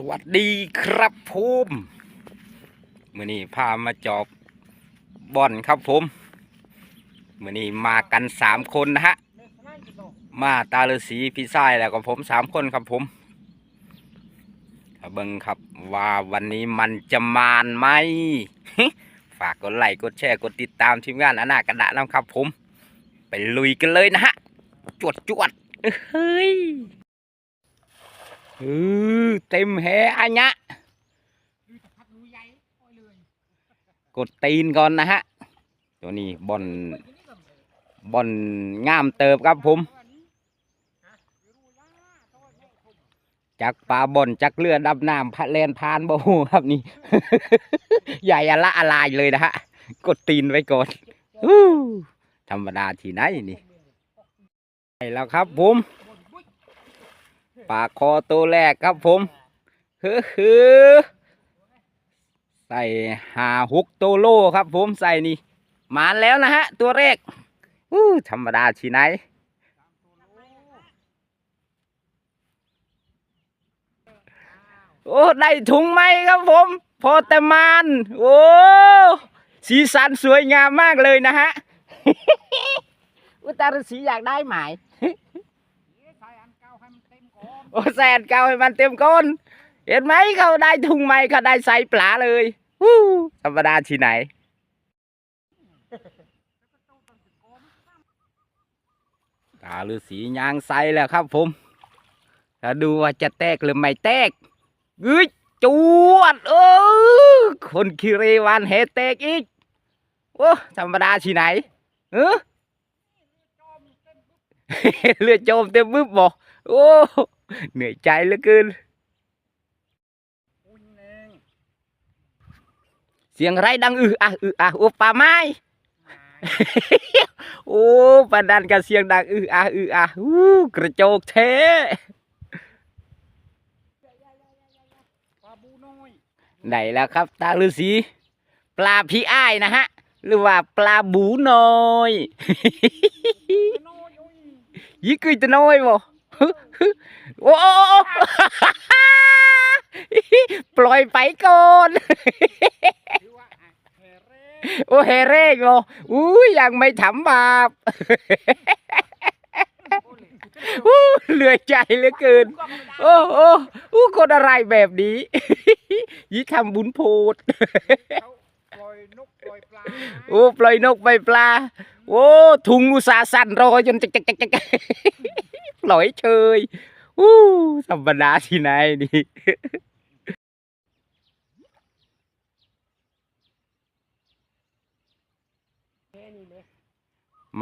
สวัสดีครับผมมื่อนี้พามาจอบบ่อนครับผมมื่อนี้มากันสามคนนะฮะ มาตาฤาษีพี่ชายแล้วก็ผมสามคนครับผมเบิ่งครับว่าวันนี้มันจะมานไหม ฝากกดไลค์กดแชร์กดติดตามทีมงานอนาคตะนะครับผม ไปลุยกันเลยนะฮะ จวดจวดเฮ้ย อือเต็มแหอันยะกดตีนก่อนนะฮะ ตัวนี้บอลบอลงามเติบครับผมจากปลาบอลจากเรือดำน้ำพะเลนพานบ่ฮู้ครับนี่ ใหญ่อะละอะไรเลยนะฮะ กดตีนไว้ก่อนธรรมดาที่ไหนนี่ใช่แล้วครับผม ปลาคอตัวแรกครับผมฮือฮือใส่หาหกตัวโลครับผมใส่นี่มาแล้วนะฮะ ตัวแรกอู้ธรรมดาที่ไหนโอ้ได้ถุงไหมครับผม พอแต่มาน โอ้สีสันสวยงามมากเลยนะฮะ อุตารสีอยากได้ไหม แสนเก่าให้มันเต็มก้น เห็นไหมเขาได้ถุงไหมเขาได้ใส่ปลาเลยวู้ธรรมดาที่ไหนตาฤาษียางใสแล้วครับผมถ้าดูว่าจะแตกหรือไม่แตกกึยจวดเออคนคิเรวันเฮแตกอีกโอ้ธรรมดาที่ไหนเออเลือดโจมเต็มบึ้บบอกโอ้ เหนื่อยใจเหลือเกินเสียงไรดังอืออะอืออะโอ้ป่าไม้โอ้ปานดันกับเสียงดังอืออะอืออะอู้กระโจกเทได้แล้วครับ ตาฤาษีปลาพี่อ้ายนะฮะ หรือว่าปลาบูน้อยยี่กุยจะน้อยบ่ โอ้ปล่อยไปก่อนโอ้เฮเร่บ่อุ้ยยังไม่ทำบาปอู้เหลือใจเหลือเกิน โอ้โอ้อู้คนอะไรแบบนี้ยี่ทำบุญโพดปล่อยนกปล่อยปลา โอ้ปล่อยนกไปปลาโอ้ถุงอุตสาสั่นรอจนจักจักจักจักปล่อยเฉย อู้ธรรมดาที่ไหนนี่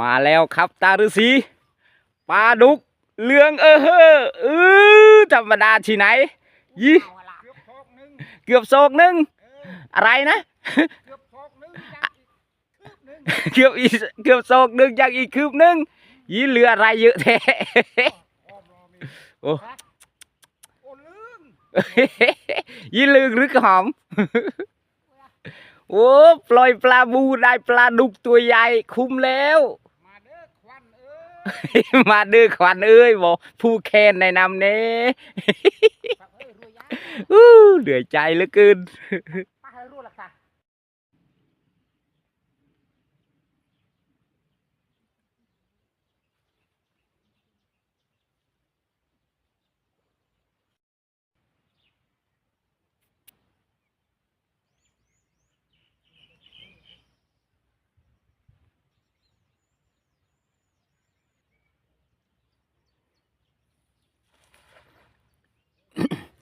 มาแล้วครับตาฤาษีปลาดุกเลืองเออเฮ้อเออธรรมดาที่ไหนยี่เกือบโศกหนึ่งอะไรนะเกือบทอกหนึงยังอีกคืบหนึงเกือบอีเกือบโศกหนึ่งยังอีกคืบหนึ่งยี่เหลืออะไรเยอะแท้ โอ้โอ้ลืมยี่ลืงหรือหอม โอ้ปล่อยปลาบูได้ปลาดุกตัวใหญ่คุ้มแล้ว มาเด้อควันเอ้ยมาดื้อขวัญเอ้ยบอกผู้แคนในนำเน่ฟังเอ้ยรวยยาอู้เหนื่อยใจเหลือเกิน ป้าให้รู้ละค่ะ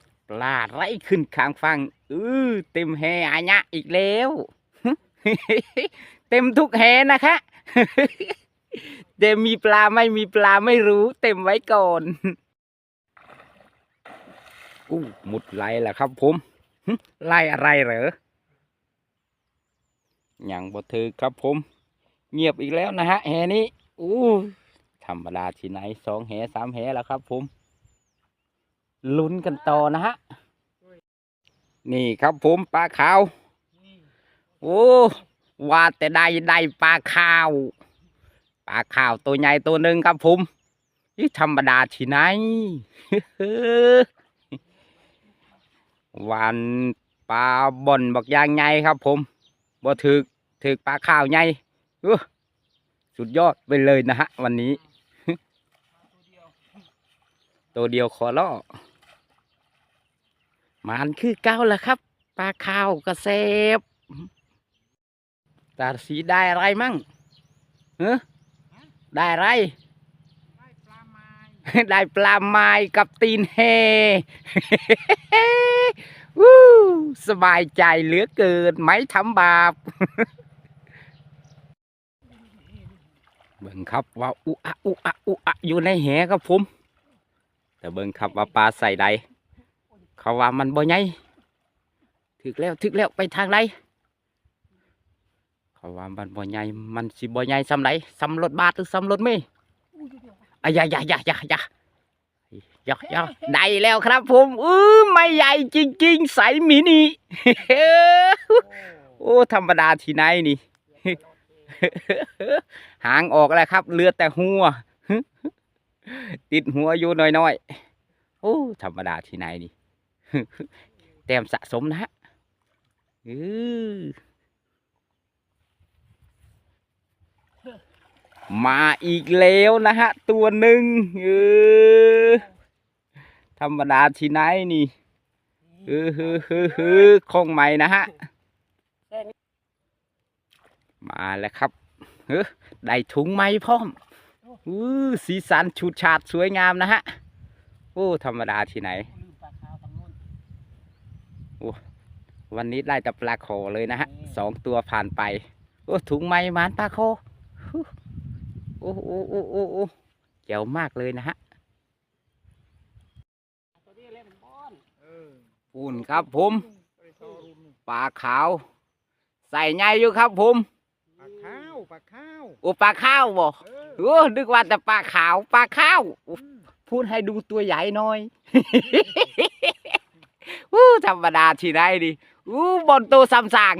ป ลาไรขึ้นข้างฟังอือเต็มแหอัญะอีกแล้ว เต็มทุกแหนะคะแต่มีปลาไม่มีปลาไม่รู้ เต็มไว้ก่อนอู้หมุดไหลแหละครับผมไล่อะไรเหรออย่างบ่ถือครับผม เงียบอีกแล้วนะฮะแหนี้อู้ธรรมดาที่ไหนสองแหสามแหแล้วครับผมลุ้นกันต่อนะฮะ นี่ครับผมปลาขาว โอ้ว่าแต่ได้ได้ปลาขาว ปลาขาวตัวใหญ่ตัวหนึ่งครับผมนี่ธรรมดาที่ไหนหวานปลาบ่อนบักยางใหญ่ครับผมบ่ถึกถึกปลาข้าวใหญ่อื้อสุดยอดไปเลยนะฮะ วันนี้ ตัวเดียวขอล่อ มันคือเก้าแล้วครับ ปลาข้าวกระเซบตาสีได้อะไรมั่งเฮ้ได้อะไร ได้ปลาไม้ได้ปลาไม้กับตีนเฮวู้สบายใจเหลือเกิน ไม่ทำบาปเบิ่งครับว่าอุอะอุอะอุอะอยู่ในแหครับผม แต่เบิ่งครับว่าปลาใส่ใด เขาว่ามันบ่ใหญ่ถึกแล้วถึกแล้วไปทางใดเขาว่ามันบ่ใหญ่มันสิบ่ใหญ่ซ้ำใดซ้ำรถบาทหรือซ้ำรถเมย์อะยายายายายายาย่าได้แล้วครับผมอื้อไม่ใหญ่จริง ๆ ใสมินิโอ้ธรรมดาที่ไหนนี่ หางออกแล้วครับเลือแต่หัว ติดหัวอยู่น้อยๆโอ้ธรรมดาที่ไหนนี่ แต้มสะสมนะฮะอือมาอีกแล้วนะฮะ ตัวหนึ่งเออธรรมดาที่ไหนนี่เออฮือฮือฮือคงใหม่นะฮะ มาแล้วครับเฮ้อได้ถุงไม้พร้อมอือสีสันฉูดฉาดสวยงามนะฮะ โอ้ ธรรมดาที่ไหน ลืมปลาขาวทางโน้ นวันนี้ได้แต่ปลาโคเลยนะฮะสองตัวผ่านไป โอ้ถุงไม้หมานปลาโคฮู้โอ้โอ้โอ้โอ้โอ้เจ๋วมากเลยนะฮะตัวนี้เล่นบอลเอออุ่นครับผมไปต่อรุมปลาขาว ใส่ใหญ่อยู่ครับผมปลาข้าวปลาข้าวโอ้ปลาข้าวบ่เออโอ้นึกว่าแต่ปลาขาวปลาข้าวอืมพูดให้ดูตัวใหญ่หน่อย อู้ธรรมดาที่ไหนดิอู้บอลโตซ้ำสาง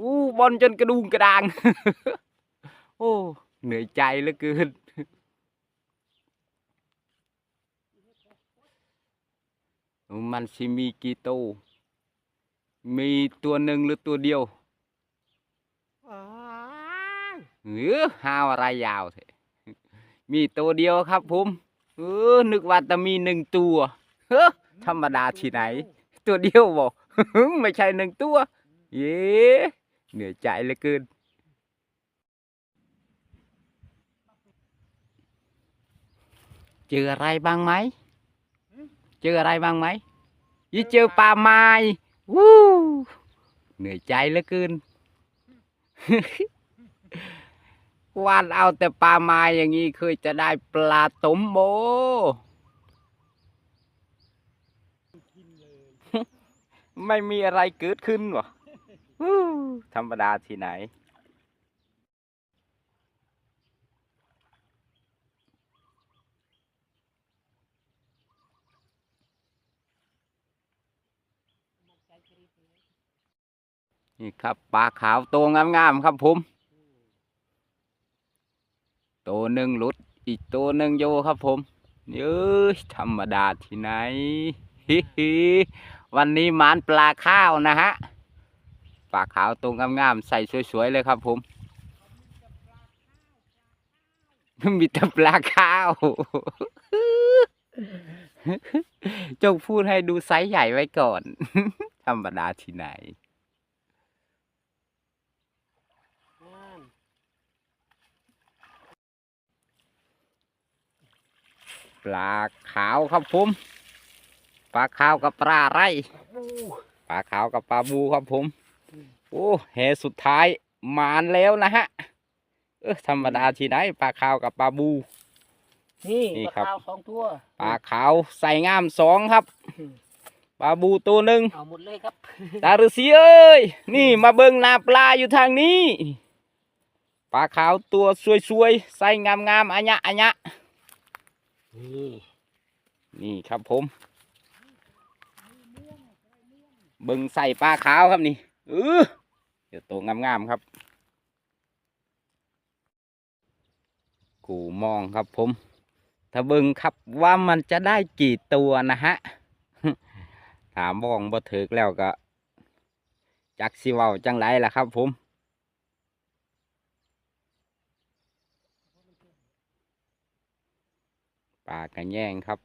อู้บอลจนกระดุงกระดาง โอ้ เหนื่อยใจเหลือเกินมันสิมีกี่ตัวมีตัวหนึ่งหรือตัวเดียวว้าวเอหาวอะไรยาวเถอะมีตัวเดียวครับผม เออ นึกว่าจะมีหนึ่งตัว เฮ้ธรรมดาที่ไหน ตัวเดียวบอกไม่ใช่หนึ่งตัว เย้เหนื่อยใจเหลือเกินเจออะไรบ้างไหมเจออะไรบ้างไหมยี่เจอปลาไม้วู้เหนื่อยใจเหลือเกินวานเอาแต่ปลาไม้อย่างนี้เคยจะได้ปลาตมโบ ไม่มีอะไรเกิดขึ้นวะฮู้ธรรมดาที่ไหน นี่ครับปลาขาวตัวงามๆครับผม ตัวหนึ่งหลุด อีกตัวหนึ่งโยครับผมเย้ยธรรมดาที่ไหนฮิฮิ วันนี้หมานปลาข้าวนะฮะปลาขาวตัวงามๆใส่สวยๆเลยครับผม มีแต่ปลาข้าว จงพูดให้ดูไซส์ใหญ่ไว้ก่อน ธรรมดาที่ไหนปลาขาวครับผม ปลาขาวกับปลาไรปูปลาขาวกับปลาบูครับผม โอ้แหสุดท้ายมานแล้วนะฮะ เออธรรมดาที่ไหนปลาขาวกับปลาบู นี่นี่ปลาครับขาวสองตัวปลาขาวใส่งามสองครับ ปลาบูตัวหนึ่ง เอาหมดเลยครับตาฤาษีเอ้ย นี่มาเบิ่งนาปลาอยู่ทางนี้ ปลาขาวตัวสวยๆใส่งามๆอัญญะอัญญะนี่นี่ครับผม เบิ่งใส่ปลาขาวครับนี่เออเดี๋ยวตัวงามๆครับ กูมองครับผม ถ้าเบิ่งครับว่ามันจะได้กี่ตัวนะฮะ ถามบองบ่ถึกแล้วก็ จักสิเว้าจังไรล่ะครับผมปลากระแยงครับ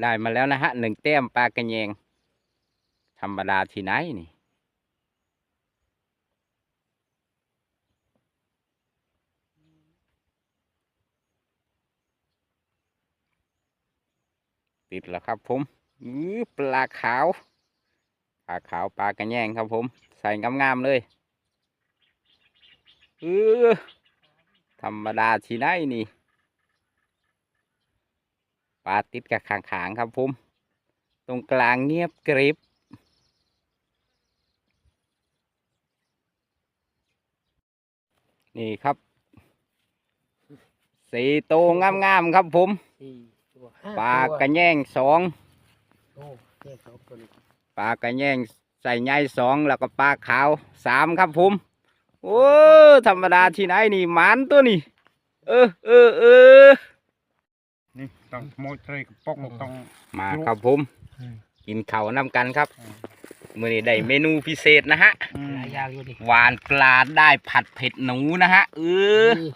ได้มาแล้วนะฮะหนึ่งแต้มปลากระแยง ธรรมดาที่ไหนนี่ ติดแล้วครับผมปลาขาว ปลาขาวปลากระแยงครับผม ใส่งามๆเลยเออธรรมดาที่ไหนนี่ปลาติดกับขางๆครับผม ตรงกลางเงียบกริบ นี่ครับสีโตวงามๆครับผมสี่ตัวห้าปลาตัวกระแยงสองโอ้แยกสองตัวนี้ปลากระแยงใส่ใยสองแล้วก็ปลาขาวสามครับผม โอ้ธรรมดาที่ไหนนี่หมันตัวนี่เออเออเออนี่ต้องโมยเตรกระป้องต้องมาครับผม กินข้าวน้ำกันครับอืมมื่อนี้ได้เมนูพิเศษนะฮะหลา ยอย่างอยู่ดิหวานปลาได้ผัดเผ็ดหนูนะฮะเออนี่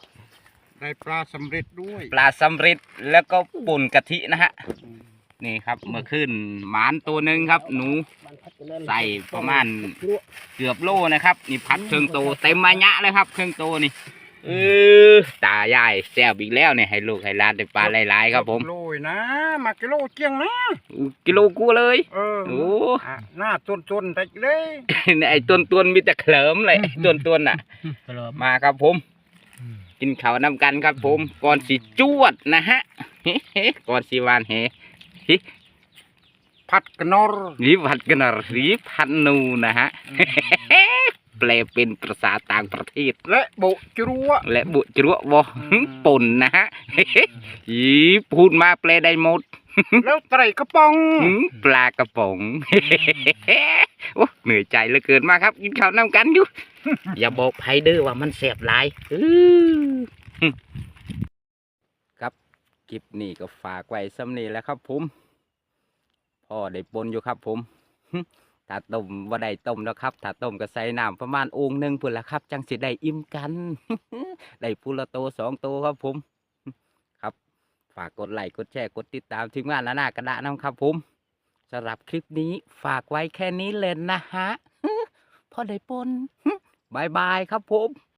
ได้ปลาสำเร็จด้วย ปลาสำเร็จแล้วก็ป่นกะทินะฮะนี่ครับเมื่อคืนหมานตัวหนึ่งครับ หนูมันพัดกันนั่นใส่ประมาณลวกเกือบโลนะครับ นี่พัดเครื่องโตเต็มมายะเลยครับ เครื่องโตนี่ เออตายายแซวอีกแล้วเนี่ยให้ลูกให้หลานได้ปลาหลายๆครับผม โลยนะมากิโลเจียงนะอู้กิโลกูเลย เออโอ้อะหน้าต้นต้นๆแต่เลย ไอ้ต้นต้นๆมีแต่เขลิมเลยต้นต้นๆน่ะกระลอมมาครับผม กินข้าวน้ำกันครับผม ก่อนสิจวดนะฮะ ก่อนสิหวานแหผัดกระนอรรีบผัดกันนะรีบผัดนูนะฮะ แปลเป็นภาษาต่างประเทศ และโบะจรัวและบุจรวบออืมป่นนะฮะยีพูดมาแปลได้หมด แล้วไตรกระป๋องหืมปลากระป๋องโอ้เหนื่อยใจเหลือเกินมากครับกินข้าวน้ำกันอยู่ อย่าบอกไพเดอร์ว่ามันแสบหลายอื้อครับคลิปนี้ก็ฝากไว้สำนีแหล้วครับผมพ่อได้ปนอยู่ครับผม ถ้าต้มว่าได้ต้มแล้วครับถ้าต้มก็ใส่น้ำประมาณองค์หนึ่งพุ่นละครับ จังสิได้อิ่มกัน ได้พุละโตสองโตครับผม ครับ ฝากกดไลค์กดแชร์กดติดตามทีมงานละหน้ากระดาษนะครับผมสำหรับคลิปนี้ฝากไว้แค่นี้เลยนะฮะพอได้ปนบายบายครับผม